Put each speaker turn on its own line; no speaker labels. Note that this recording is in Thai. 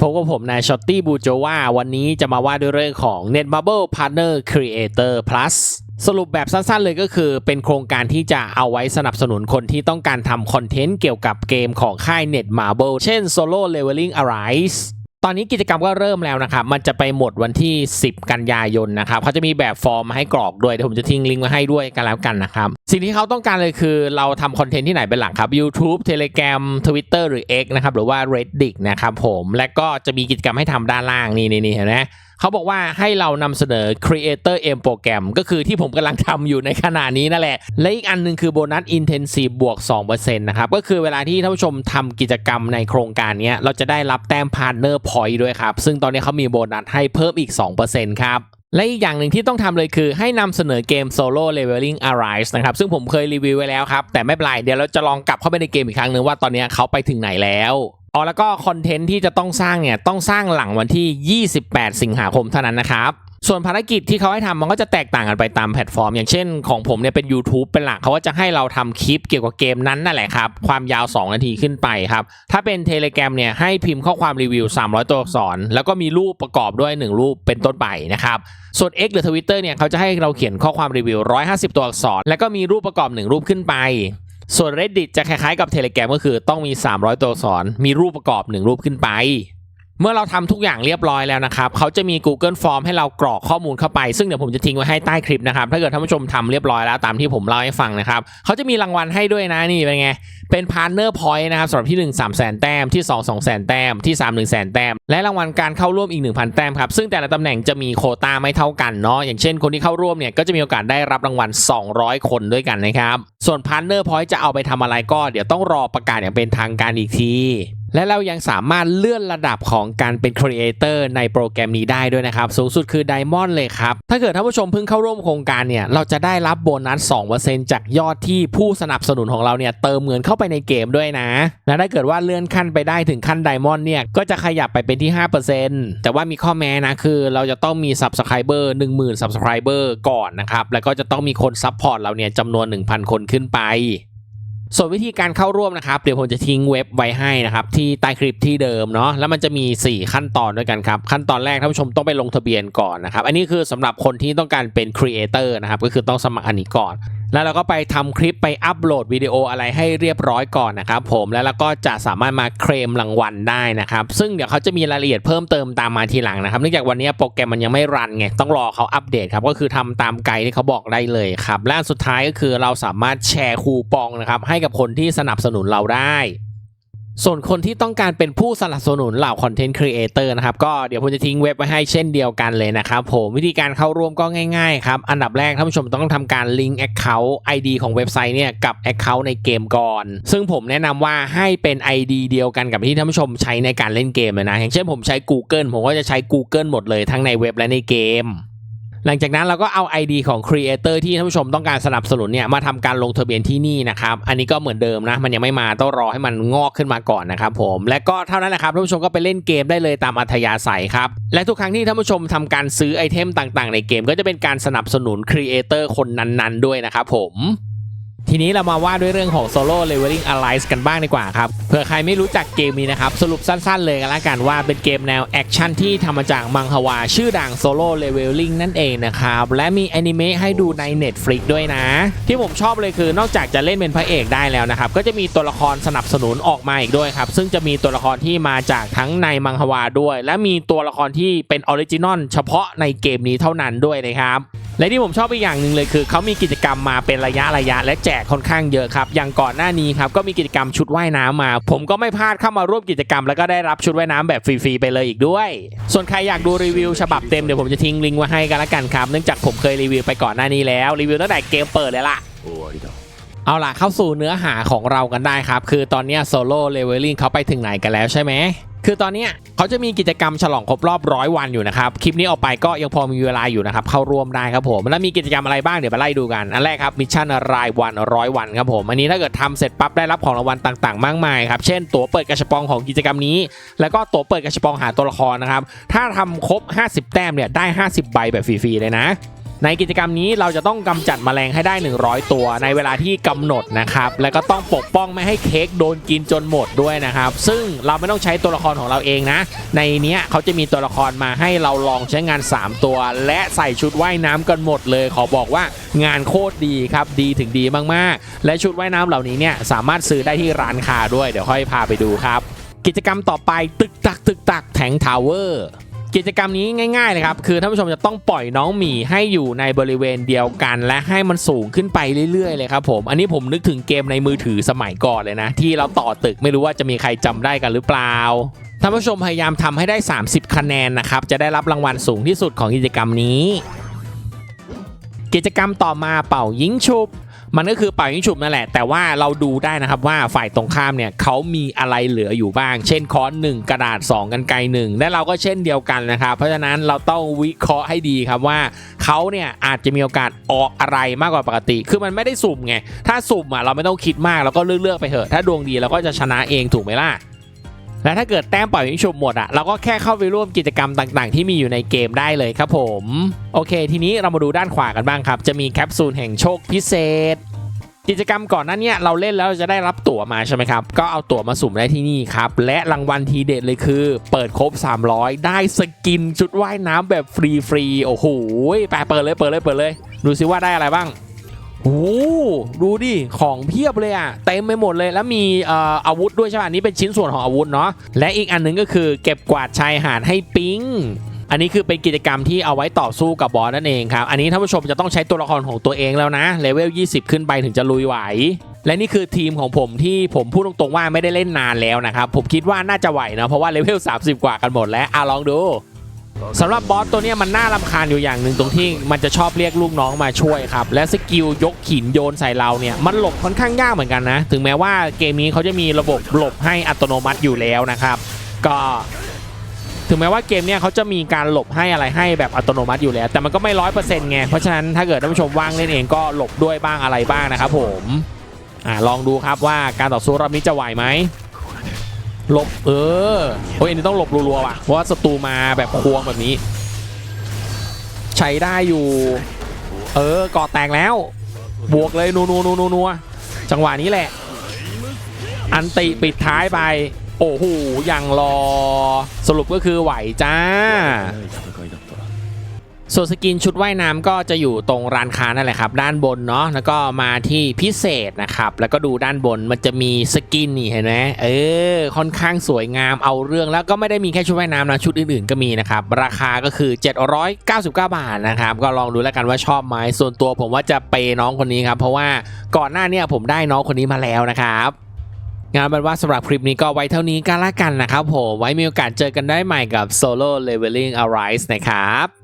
พบกับผมนายช็อตตี้บูโจวาวันนี้จะมาว่าด้วยเรื่องของ Netmarble Partner Creator Plus สรุปแบบสั้นๆเลยก็คือเป็นโครงการที่จะเอาไว้สนับสนุนคนที่ต้องการทำคอนเทนต์เกี่ยวกับเกมของค่าย Netmarble เช่น Solo Leveling Arise ตอนนี้กิจกรรมก็เริ่มแล้วนะครับ มันจะไปหมดวันที่ 10 กันยายนนะครับ เขาจะมีแบบฟอร์มมาให้กรอกด้วยเดี๋ยวผมจะทิ้งลิงก์มาให้ด้วยกันแล้วกันนะครับ สิ่งที่เขาต้องการเลยคือเราทำคอนเทนต์ที่ไหนเป็นหลักครับ YouTube Telegram Twitter หรือ X นะครับ หรือว่า Reddit นะครับผม และก็จะมีกิจกรรมให้ทำด้านล่างนี่นี่นี่เห็นไหม เขาบอกว่าให้เรานำเสนอ Creator M โปรแกรมก็คือที่ผมกำลังทำอยู่ในขณะนี้นั่นแหละ และอีกอันหนึ่งคือโบนัส Intensive บวก2%นะครับ ก็คือเวลาที่ท่านผู้ชมทำกิจกรรมในโครงการนี้เราจะได้รับแต้ม Partner Point ด้วยครับ ซึ่งตอนนี้เขามีโบนัสให้เพิ่มอีก 2%ครับและอีกอย่างหนึ่งที่ต้องทำเลยคือให้นำเสนอเกม Solo Leveling Arise นะครับ ซึ่งผมเคยรีวิวไว้แล้วครับ แต่ไม่เป็นไร เดี๋ยวเราจะลองกลับเข้าไปในเกมอีกครั้งหนึ่งว่าตอนนี้เขาไปถึงไหนแล้ว อ๋อแล้วก็คอนเทนต์ที่จะต้องสร้างเนี่ยต้องสร้างหลังวันที่ 28 สิงหาคมเท่านั้นนะครับส่วนภารกิจที่เขาให้ทำมันก็จะแตกต่างกันไปตามแพลตฟอร์ม อย่างเช่นของผมเนี่ยเป็น YouTube เป็นหลักเขาก็จะให้เราทำคลิปเกี่ยวกับเกมนั้นนั่นแหละครับ ความยาว 2 นาทีขึ้นไปครับ ถ้าเป็น Telegram เนี่ยให้พิมพ์ข้อความรีวิว 300 ตัวอักษร แล้วก็มีรูปประกอบด้วย 1 รูปเป็นต้นไปนะครับ ส่วน X หรือ Twitter เนี่ยเขาจะให้เราเขียนข้อความรีวิว 150 ตัวอักษร แล้วก็มีรูปประกอบ 1 รูปขึ้นไป ส่วน Reddit จะคล้ายๆกับ Telegram ก็คือต้องมี 300 ตัวอักษร มีรูปประกอบ 1 รูปขึ้นไป เมื่อเราทำทุกอย่างเรียบร้อยแล้วนะครับเขาจะมี Google Form ให้เรากรอกข้อมูลเข้าไป ซึ่งเดี๋ยวผมจะทิ้งไว้ให้ใต้คลิปนะครับ ถ้าเกิดท่านผู้ชมทำเรียบร้อยแล้วตามที่ผมเล่าให้ฟังนะครับเขาจะมีรางวัลให้ด้วยนะนี่เป็นไง เป็น Partner Point นะครับสำหรับที่ 1 3 0 0 0 0แต้มที่ 2 2 0 0 0 0แต้มที่ 3 1 0 0 0 0แต้มและรางวัลการเข้าร่วมอีก 1,000 แต้มครับซึ่งแต่ละตำแหน่งจะมีโคต้าไม่เท่ากันเนาะอย่างเช่นคนที่เข้าร่วมเนี่ยก็จะมีโอกาสได้รับรางวัล 200 คนด้วยกันนะครับส่วน Partner Point จะเอาไปทำอะไรก็เดี๋ยวต้องรอประกาศอย่างเป็นทางการอีกที และเรายังสามารถเลื่อนระดับของการเป็นครีเอเตอร์ในโปรแกรมนี้ได้ด้วยนะครับ สูงสุดคือ Diamond เลยครับ ถ้าเกิดท่านผู้ชมเพิ่งเข้าร่วมโครงการเนี่ย เราจะได้รับโบนัส 2%จากยอดที่ผู้สนับสนุนของเราเนี่ยเติมเงินเข้าไปในเกมด้วยนะ และถ้าเกิดว่าเลื่อนขั้นไปได้ถึงขั้น Diamond เนี่ย ก็จะขยับไปเป็นที่ 5%แต่ว่ามีข้อแม้นะคือ เราจะต้องมี Subscriber 10,000 Subscriber ก่อนนะครับแล้วก็จะต้องมีคนซัพพอร์ตเราเนี่ยจำนวน 1,000 คนขึ้นไป ส่วนวิธีการเข้าร่วมนะครับ เดี๋ยวผมจะทิ้งเว็บไว้ให้นะครับ ที่ใต้คลิปที่เดิมเนาะแล้วมันจะมี 4 ขั้นตอนด้วยกันครับ ขั้นตอนแรกท่านผู้ชมต้องไปลงทะเบียนก่อนนะครับ อันนี้คือสำหรับคนที่ต้องการเป็นครีเอเตอร์นะครับก็คือต้องสมัครอันนี้ก่อน แล้วเราก็ไปทำคลิปไปอัปโหลดวิดีโออะไรให้เรียบร้อยก่อนนะครับผมแล้วเราก็จะสามารถมาเคลมรางวัลได้นะครับ ซึ่งเดี๋ยวเขาจะมีรายละเอียดเพิ่มเติมตามมาทีหลังนะครับเนื่องจากวันนี้โปรแกรมมันยังไม่รันไงต้องรอเขาอัปเดตครับก็คือทำตามไกด์ที่เขาบอกได้เลยครับและสุดท้ายก็คือเราสามารถแชร์คูปองนะครับให้กับคนที่สนับสนุนเราได้ ส่วนคนที่ต้องการเป็นผู้สนับสนุนเหล่าคอนเทนต์ครีเอเตอร์นะครับก็เดี๋ยวผมจะทิ้งเว็บไว้ให้เช่นเดียวกันเลยนะครับผมวิธีการเข้าร่วมก็ง่ายๆครับ อันดับแรกท่านผู้ชมต้องทำการลิงก์ Account ID ของเว็บไซต์เนี่ยกับ Account ในเกมก่อน ซึ่งผมแนะนำว่าให้เป็น ID เดียวกันกับที่ท่านผู้ชมใช้ในการเล่นเกมเลยนะอย่างเช่นผมใช้ Google ผมก็จะใช้ Google หมดเลยทั้งในเว็บและในเกม หลังจากนั้นเราก็เอา ID ของครีเอเตอร์ที่ท่านผู้ชมต้องการสนับสนุนเนี่ยมาทำการลงทะเบียนที่นี่นะครับ อันนี้ก็เหมือนเดิมนะ มันยังไม่มาต้องรอให้มันงอกขึ้นมาก่อนนะครับผม และก็เท่านั้นแหละครับท่านผู้ชมก็ไปเล่นเกมได้เลยตามอัธยาศัยครับ และทุกครั้งที่ท่านผู้ชมทำการซื้อไอเทมต่างๆ ในเกม ก็จะเป็นการสนับสนุนครีเอเตอร์คนนั้นๆ ด้วยนะครับผม ทีนี้เรามาว่าด้วยเรื่องของ Solo Leveling Alliance กันบ้างดีกว่าครับ เผื่อใครไม่รู้จักเกมนี้นะครับ สรุปสั้นๆเลยกันละกันว่าเป็นเกมแนวแอคชั่นที่ทำมาจากมังฮวา ชื่อดัง Solo Leveling นั่นเองนะครับ และมีแอนิเมะให้ดูใน Netflix ด้วยนะ ที่ผมชอบเลยคือนอกจากจะเล่นเป็นพระเอกได้แล้วนะครับ ก็จะมีตัวละครสนับสนุนออกมาอีกด้วยครับ ซึ่งจะมีตัวละครที่มาจากทั้งในมังฮวาด้วย และมีตัวละครที่เป็นออริจินอลเฉพาะในเกมนี้เท่านั้นด้วยนะครับ และที่ผมชอบอีกอย่างหนึ่งเลยคือเขามีกิจกรรมมาเป็นระยะระยะ และแจกค่อนข้างเยอะครับอย่างก่อนหน้านี้ครับก็มีกิจกรรมชุดว่ายน้ำมา ผมก็ไม่พลาดเข้ามาร่วมกิจกรรม แล้วก็ได้รับชุดว่ายน้ำแบบฟรีๆไปเลยอีกด้วย ส่วนใครอยากดูรีวิวฉบับเต็มเดี๋ยวผมจะทิ้งลิงก์ไว้ให้กันละกันครับเนื่องจากผมเคยรีวิวไปก่อนหน้านี้แล้วรีวิวตั้งแต่เกมเปิดเลยล่ะ เอาล่ะเข้าสู่เนื้อหาของเรากันได้ครับ คือตอนนี้โซโล่เลเวลลิ่งเขาไปถึงไหนกันแล้วใช่ไหมคือตอนนี้เขาจะมีกิจกรรมฉลองครบรอบร้อยวันอยู่นะครับคลิปนี้ออกไปก็ยังพอมีเวลาอยู่นะครับเข้าร่วมได้ครับผมแล้วมีกิจกรรมอะไรบ้างเดี๋ยวไปไล่ดูกันอันแรกครับมิชชั่นรายวันร้อยวันครับผมอันนี้ถ้าเกิดทำเสร็จปั๊บได้รับของรางวัลต่างๆ มากมายครับเช่น ตั๋วเปิดกระชบปองของกิจกรรมนี้ แล้วก็ตั๋วเปิดกระชบปองหาตัวละครนะครับถ้าทำครบ 50 แต้มเนี่ยได้ 50 ใบแบบฟรีๆเลยนะ ในกิจกรรมนี้เราจะต้องกำจัดแมลงให้ได้ 100 ตัว ในเวลาที่กำหนดนะครับ แล้วก็ต้องปกป้องไม่ให้เค้กโดนกินจนหมดด้วยนะครับ ซึ่งเราไม่ต้องใช้ตัวละครของเราเองนะ ในเนี้ยเขาจะมีตัวละครมาให้เราลองใช้งาน 3 ตัว และใส่ชุดว่ายน้ำกันหมดเลย ขอบอกว่างานโคตรดีครับ ดีถึงดีมากๆ และชุดว่ายน้ำเหล่านี้เนี่ยสามารถซื้อได้ที่ร้านค้าด้วย เดี๋ยวค่อยพาไปดูครับ กิจกรรมต่อไปตึกตักตึกตักแทงทาวเวอร์ กิจกรรมนี้ง่ายๆเลยครับ คือท่านผู้ชมจะต้องปล่อยน้องหมีให้อยู่ในบริเวณเดียวกัน และให้มันสูงขึ้นไปเรื่อยๆเลยครับผมอันนี้ผมนึกถึงเกมในมือถือสมัยก่อนเลยนะ ที่เราต่อตึกไม่รู้ว่าจะมีใครจำได้กันหรือเปล่าท่านผู้ชมพยายามทำให้ได้ 30 คะแนนนะครับจะได้รับรางวัลสูงที่สุดของกิจกรรมนี้ กิจกรรมต่อมาเป่ายิงฉุบ มันก็คือเป่ายิงฉุบนั่นแหละ แต่ว่าเราดูได้นะครับว่าฝ่ายตรงข้ามเนี่ยเขามีอะไรเหลืออยู่บ้าง เช่นค้อนหนึ่งกระดาษ 2 กันไกลหนึ่งและเราก็เช่นเดียวกันนะครับ เพราะฉะนั้นเราต้องวิเคราะห์ให้ดีครับว่าเขาเนี่ยอาจจะมีโอกาสออกอะไรมากกว่าปกติ คือมันไม่ได้สุ่มไง ถ้าสุ่มอะเราไม่ต้องคิดมากเราก็เลือกๆไปเถอะ ถ้าดวงดีเราก็จะชนะเองถูกไหมล่ะ และถ้าเกิดแต้มปล่อยยิงฉุบหมดอะเราก็แค่เข้าไปร่วมกิจกรรมต่างๆ ที่มีอยู่ในเกมได้เลยครับผมโอเค ทีนี้เรามาดูด้านขวากันบ้างครับ จะมีแคปซูลแห่งโชคพิเศษ กิจกรรมก่อนหน้าเนี้เราเล่นแล้วจะได้รับตั๋วมาใช่ไหมครับ ก็เอาตั๋วมาสุ่มได้ที่นี่ครับ และรางวัลทีเด็ดเลยคือ เปิดครบ 300 ได้สกินชุดว่ายน้ำแบบฟรีๆโอ้โหไปเปิดเลยเปิดเลยเปิดเลย ดูซิว่าได้อะไรบ้าง โอ้ดูดิ ของเพียบเลยอะเต็มไปหมดเลยแล้วมีอาวุธด้วยใช่ป่ะอันนี้เป็นชิ้นส่วนของอาวุธเนาะและอีกอันหนึงก็คือเก็บกวาดชายหาดให้ปิงอันนี้คือเป็นกิจกรรมที่เอาไว้ต่อสู้กับบอสนั่นเองครับ อันนี้ท่านผู้ชมจะต้องใช้ตัวละครของตัวเองแล้วนะเลเวล 20 ขึ้นไปถึงจะลุยไหว และนี่คือทีมของผมที่ผมพูดตรงๆว่าไม่ได้เล่นนานแล้วนะครับ ผมคิดว่าน่าจะไหวนะเพราะว่าเลเวล 30 กว่ากันหมดแล้วอะลองดู สำหรับบอสตัวนี้มันน่ารำคาญอยู่อย่างหนึ่งตรงที่มันจะชอบเรียกลูกน้องมาช่วยครับ และสกิลยกหินโยนใส่เราเนี่ย มันหลบค่อนข้างยากเหมือนกันนะ ถึงแม้ว่าเกมนี้เขาจะมีระบบหลบให้อัตโนมัติอยู่แล้วนะครับ ก็ถึงแม้ว่าเกมเนี้ยเขาจะมีการหลบให้อะไรให้แบบอัตโนมัติอยู่แล้ว แต่มันก็ไม่ร้อยเปอร์เซ็นต์ไง เพราะฉะนั้นถ้าเกิดท่านผู้ชมว่างเล่นเองก็หลบด้วยบ้างอะไรบ้างนะครับผมอ่าลองดูครับว่าการต่อสู้รอบนี้จะไหวไหม หลบเออโอ้ยอันนี้ต้องหลบรัวๆว่ะเพราะว่าศัตรูมาแบบควงแบบนี้ ใช้ได้อยู่ เออก่อแตกแล้ว บวกเลยนัวนัวนัวนัวนัวจังหวะนี้แหละ อันติปิดท้ายไป โอ้โหยังรอ สรุปก็คือไหวจ้า ส่วนสกินชุดว่ายน้ำก็จะอยู่ตรงร้านค้านั่นแหละครับ ด้านบนเนาะแล้วก็มาที่พิเศษนะครับ แล้วก็ดูด้านบนมันจะมีสกินนี่เห็นไหมเออค่อนข้างสวยงามเอาเรื่องแล้วก็ไม่ได้มีแค่ชุดว่ายน้ำนะชุดอื่นๆก็มีนะครับ ราคาก็คือ 799 บาทนะครับ ก็ลองดูแล้วกันว่าชอบไหมส่วนตัวผมว่าจะเปน้องคนนี้ครับ เพราะว่าก่อนหน้านี้ผมได้น้องคนนี้มาแล้วนะครับงานเป็นว่าสำหรับคลิปนี้ก็ไว้เท่านี้กันละกันนะครับผมไว้มีโอกาสเจอกันได้ใหม่กับ Solo Leveling Arise นะครับ